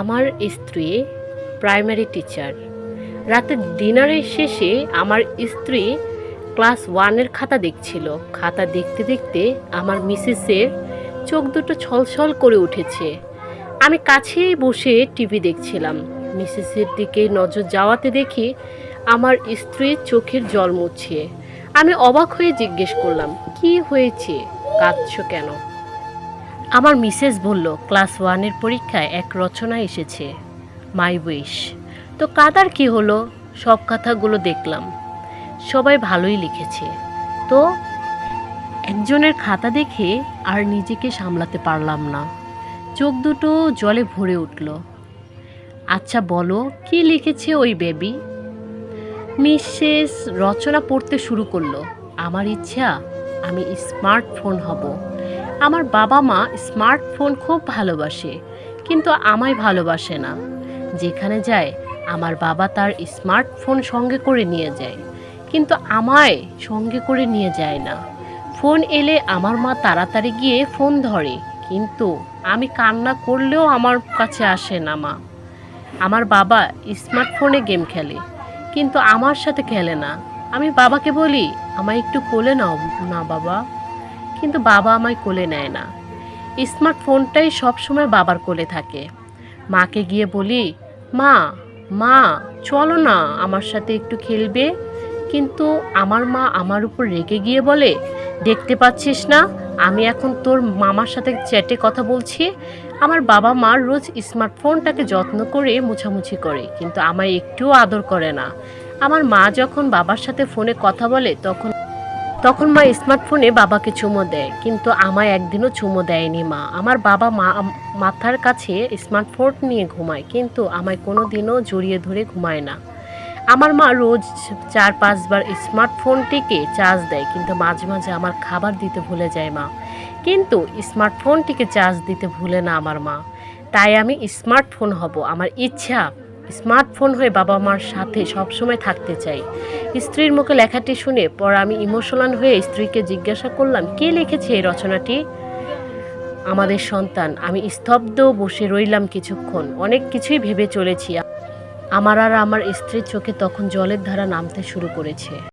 আমার স্ত্রী primary teacher রাতে ডিনারের শেষে আমার স্ত্রী ক্লাস ওয়ানের খাতা দেখছিল। খাতা দেখতে দেখতে আমার মিসেসের চোখ দুটো ছলছল করে উঠেছে। আমি কাছেই বসে টিভি দেখছিলাম। মিসেসের দিকে নজর যাওয়াতে দেখি আমার স্ত্রীর চোখের জল মুছে আমি অবাক হয়ে জিজ্ঞেস করলাম, কি হয়েছে? কাঁদছো কেন? আমার মিসেস বলল, ক্লাস ওয়ানের পরীক্ষায় এক রচনা এসেছে, মাই উইশ। তো কাদার কি হলো? সব কথাগুলো দেখলাম। সবাই ভালোই লিখেছে। তো একজনের খাতা দেখে আর নিজেকে সামলাতে পারলাম না। চোখ দুটো জলে ভরে উঠল। আচ্ছা বলো, কি লিখেছে ওই বেবি? মিসেস রচনা পড়তে শুরু করল। আমার ইচ্ছা, আমি স্মার্টফোন হব। আমার বাবা মা স্মার্টফোন খুব ভালোবাসে, কিন্তু আমায় ভালোবাসে না। যেখানে যায়, আমার বাবা তার স্মার্টফোন সঙ্গে করে নিয়ে যায়, কিন্তু আমায় সঙ্গে করে নিয়ে যায় না। ফোন এলে আমার মা তাড়াতাড়ি গিয়ে ফোন ধরে, কিন্তু আমি কান্না করলেও আমার কাছে আসে না মা। আমার বাবা স্মার্টফোনে গেম খেলে, কিন্তু আমার সাথে খেলে না। আমি বাবাকে বলি, আমায় একটু কোলে নাও না বাবা। কিন্তু বাবা আমায় কোলে নেয় না। স্মার্টফোনটাই সবসময় বাবার কোলে থাকে। মাকে গিয়ে বলি, মা মা, চলো না, আমার সাথে একটু খেলবে। কিন্তু আমার মা আমার উপর রেগে গিয়ে বলে, দেখতে পাচ্ছিস না, আমি এখন তোর মামার সাথে চ্যাটে কথা বলছি। আমার বাবা মা রোজ স্মার্টফোনটাকে যত্ন করে মুছামুছি করে, কিন্তু আমায় একটুও আদর করে না। আমার মা যখন বাবার সাথে ফোনে কথা বলে, তখন তখন মা স্মার্টফোনে বাবাকে চুমো দেয়, কিন্তু আমায় একদিনও চুমো দেয়নি মা। আমার বাবা মা মাথার কাছে স্মার্টফোন নিয়ে ঘুমায়, কিন্তু আমায় কোনো দিনও জড়িয়ে ধরে ঘুমায় না। আমার মা রোজ চার, পাঁচবার স্মার্টফোনটিকে চার্জ দেয়, কিন্তু মাঝে মাঝে আমার খাবার দিতে ভুলে যায় মা। কিন্তু স্মার্টফোনটিকে চার্জ দিতে ভুলে না আমার মা। তাই আমি স্মার্টফোন হব, আমার ইচ্ছা স্মার্টফোন হয়ে বাবা মার সাথে সবসময় থাকতে চাই। স্ত্রীর মুখে লেখাটি শুনে পর আমি ইমোশনাল হয়ে স্ত্রীকে জিজ্ঞাসা করলাম, কে লিখেছে এই রচনাটি? আমাদের সন্তান। আমি স্তব্ধ বসে রইলাম কিছুক্ষণ। অনেক কিছুই ভেবে চলেছি। আমার আর আমার স্ত্রীর চোখে তখন জলের ধারা নামতে শুরু করেছে।